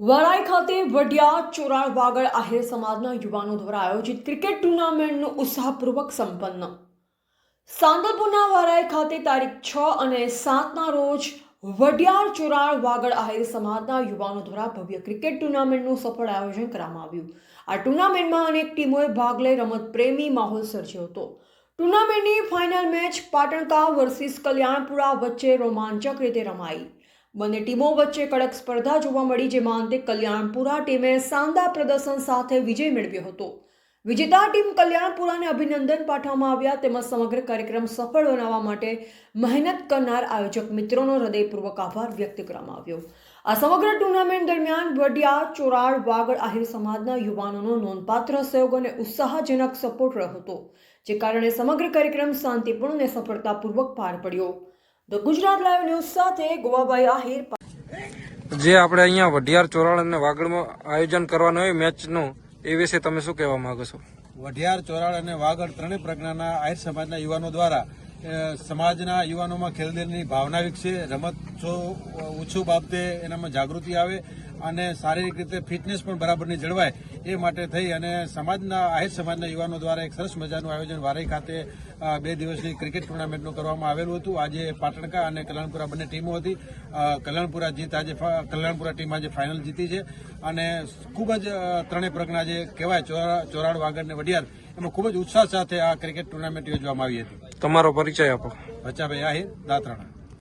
વરાઈ ખાતે વડિયા ચોરાળ વાગડ, આહિર સમાજના યુવાનો દ્વારા આયોજિત ક્રિકેટ ટુર્નામેન્ટનું ઉત્સાહપૂર્વક સંપન્ન. સાંદલપુરના વરાઈ ખાતે તારીખ છ અને સાતના રોજ વડિયાર ચોરાળ વાગડ, આહિર સમાજના યુવાનો દ્વારા ભવ્ય ક્રિકેટ ટુર્નામેન્ટનું સફળ આયોજન કરવામાં આવ્યું. આ ટુર્નામેન્ટમાં અનેક ટીમોએ ભાગ લઈ રમત પ્રેમી માહોલ સર્જ્યો હતો. ટુર્નામેન્ટની final match Patanka versus Kalyanpura વચ્ચે રોમાંચક રીતે રમાઈ. બંને ટીમો વચ્ચે કડક સ્પર્ધા જોવા મળી, જેમાં અંતે કલ્યાણપુરા ટીમે શાનદાર પ્રદર્શન સાથે વિજય મેળવ્યો હતો. વિજેતા ટીમ કલ્યાણપુરાને અભિનંદન પાઠવવામાં આવ્યા, તેમજ સમગ્ર કાર્યક્રમ સફળ બનાવવા માટે મહેનત કરનાર આયોજક મિત્રોનો હૃદયપૂર્વક આભાર વ્યક્ત કરવામાં આવ્યો. આ સમગ્ર ટુર્નામેન્ટ દરમિયાન વડિયા ચોરાળ વાગડ આહિર સમાજના યુવાનોનો નોંધપાત્ર સહયોગ અને ઉત્સાહજનક સપોર્ટ રહ્યો હતો, જે કારણે સમગ્ર કાર્યક્રમ શાંતિપૂર્ણ અને સફળતાપૂર્વક પાર પડ્યો. ધ ગુજરાત લાઈવ ન્યૂઝ સાથે ગોવાભાઈ આહિર જે આપણે અહીંયા વઢિયાર ચોરાળ અને વાગડમાં આયોજન કરવાનું હોય મેચનું એ વિશે તમે શું કહેવા માંગો છો? વઢિયાર ચોરાળ અને વાગડ ત્રણેય પ્રજ્ઞાના આહિર સમાજના યુવાનો દ્વારા સમાજના યુવાનોમાં ખેલદેરની ભાવના વિકસે રમત ઓછું બાબતે એનામાં જાગૃતિ આવે અને શારીરિક રીતે ફિટનેસ પણ બરાબરની જળવાય એ માટે થઈ અને સમાજના આહિર સમાજના યુવાનો દ્વારા એક સરસ મજાનું આયોજન વારાઈ ખાતે બે દિવસની ક્રિકેટ ટુર્નામેન્ટનું કરવામાં આવેલું હતું. આજે પાટણકા અને કલ્યાણપુરા બંને ટીમો હતી. કલ્યાણપુરા જીત આજે કલ્યાણપુરા ટીમ આજે ફાઇનલ જીતી છે. અને ખૂબ જ ત્રણેય પ્રજ્ઞા જે કહેવાય ચોરા- ચોરાડ વાગડ ને વડિયાર એમાં ખૂબ જ ઉત્સાહ સાથે આ ક્રિકેટ ટુર્નામેન્ટ યોજવામાં આવી હતી. તમારો પરિચય આપો. બચ્ચાભાઈ આહિર દાત્રાણા.